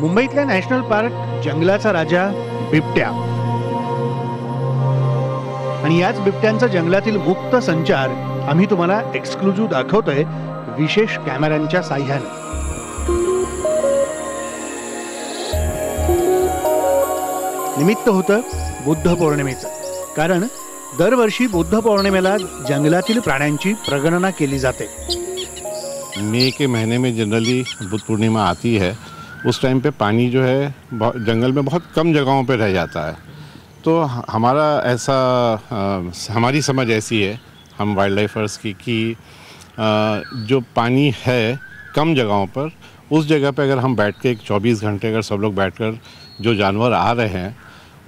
मुंबईतल्या national park जंगलाचा राजा बिबट्या. आणि याच बिबट्यांचा जंगलातील मुक्त संचार आम्ही तुम्हाला एक्सक्लुझिव्ह दाखवतोय विशेष कॅमेऱ्यांच्या साह्याने. निमित्त होतं बुद्ध पौर्णिमेचं. कारण दरवर्षी बुद्ध पौर्णिमेला जंगलातील प्राण्यांची प्रगणना केली जाते. मे के महीने में जनरली बुद्ध पूर्णिमा आती है उस टाइम पे पानी जो है जंगल में बहुत कम जगहों पे रह जाता है। तो हमारा ऐसा अ, हमारी समझ ऐसी है हम वाइल्ड लाइफर्स की कि जो पानी है कम जगहों पर उस जगह पे अगर हम बैठ के एक 24 घंटे अगर सब लोग बैठकर जो जानवर आ रहे हैं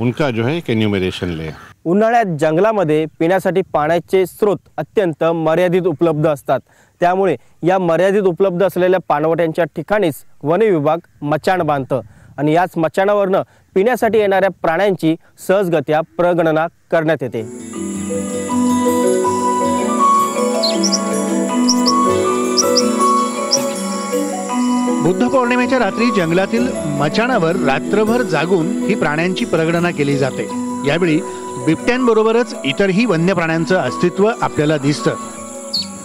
उनका जो है एक एन्यूमरेशन लें। उन्हाळ्यात जंगलामध्ये पिण्यासाठी पाण्याचे स्रोत अत्यंत मर्यादित उपलब्ध असतात. त्यामुळे या मर्यादित उपलब्ध असलेल्या पाणवट्यांच्या ठिकाणीच वन विभाग मचाण बांधतं. आणि याच मचाणावरनं पिण्यासाठी येणाऱ्या प्राण्यांची सहजगत्या प्रगणना करण्यात येते. बुद्ध पौर्णिमेच्या रात्री जंगलातील मचाणावर रात्रभर जागून ही प्राण्यांची प्रगणना केली जाते. यावेळी बिबट्यांबरोबरच इतरही वन्य प्राण्यांचं अस्तित्व आपल्याला दिसतं.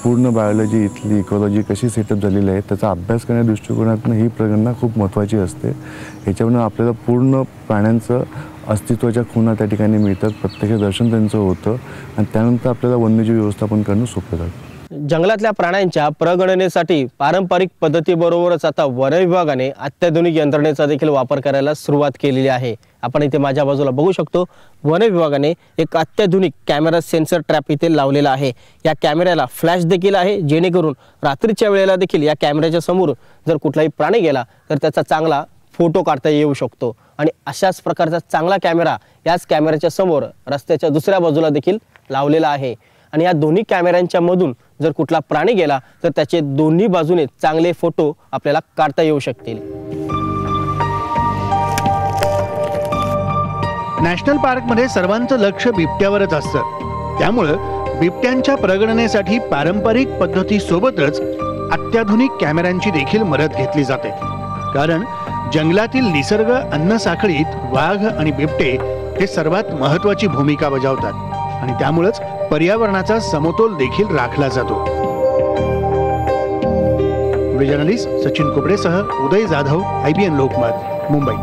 पूर्ण बायोलॉजी इथली इकॉलॉजी कशी सेटअप झालेली आहे त्याचा अभ्यास करण्या दृष्टिकोनातून ही प्रगणना खूप महत्त्वाची असते. ह्याच्यावरून आपल्याला पूर्ण प्राण्यांचं अस्तित्वाच्या खुणा त्या ठिकाणी मिळतात प्रत्यक्ष दर्शन त्यांचं होतं आणि त्यानंतर आपल्याला वन्यजीव व्यवस्थापन करणं सोपं जातं. जंगलातल्या प्राण्यांच्या प्रगणनेसाठी पारंपरिक पद्धतीबरोबरच आता वन विभागाने अत्याधुनिक यंत्रणेचा देखील वापर करायला सुरुवात केलेली आहे. आपण इथे माझ्या बाजूला बघू शकतो वन विभागाने एक अत्याधुनिक कॅमेरा सेन्सर ट्रॅप इथे लावलेला आहे. या कॅमेऱ्याला फ्लॅश देखील आहे जेणेकरून रात्रीच्या वेळेला देखील या कॅमेऱ्याच्या समोर जर कुठलाही प्राणी गेला तर त्याचा चांगला फोटो काढता येऊ शकतो. आणि अशाच प्रकारचा चांगला कॅमेरा याच कॅमेऱ्याच्या समोर रस्त्याच्या दुसऱ्या बाजूला देखील लावलेला आहे. आणि या दोन्ही कॅमेऱ्यांच्या मधून जर कुठला प्राणी गेला तर त्याचे दोन्ही बाजूने चांगले फोटो आपल्याला काढता येऊ शकतील. नॅशनल पार्कमध्ये सर्वांचं लक्ष बिबट्यावरच असतं. त्यामुळं बिबट्यांच्या प्रगणनेसाठी पारंपरिक पद्धतीसोबतच अत्याधुनिक कॅमेऱ्यांची देखील मदत घेतली जाते. कारण जंगलातील निसर्ग अन्न साखळीत वाघ आणि बिबटे हे सर्वात महत्वाची भूमिका बजावतात. आणि त्यामुळेच पर्यावरणाचा समतोल देखील राखला जातो. जर्नलिस्ट सचिन कुबडेसह उदय जाधव आयबीएन लोकमत मुंबई.